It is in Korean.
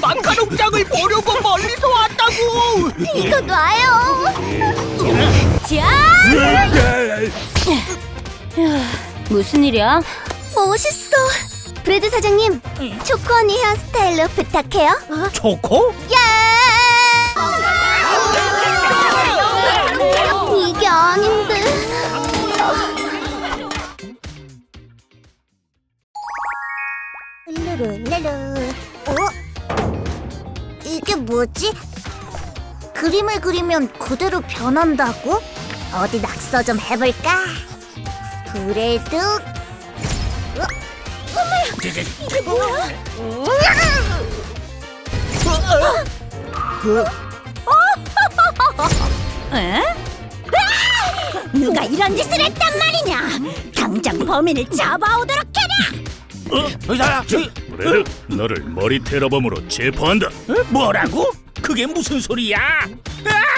마카롱장을 보려고 멀리서 왔다고. 이거 놔요. 자, 무슨 일이야? 멋있어. 브레드 사장님, 초코 언니 헤어스타일로 부탁해요. 초코? 예! 르르르르. 어? 이게 뭐지? 그림을 그리면 그대로 변한다고? 어디 낙서 좀 해볼까? 브레드. 어? 어머야! 이게 뭐야? 에? 누가 이런 짓을 했단 말이냐? 당장 범인을 잡아오도록 해 라! 의사야, 브레드, 너를 머리 테러범으로 체포한다. 뭐라고? 그게 무슨 소리야? 아,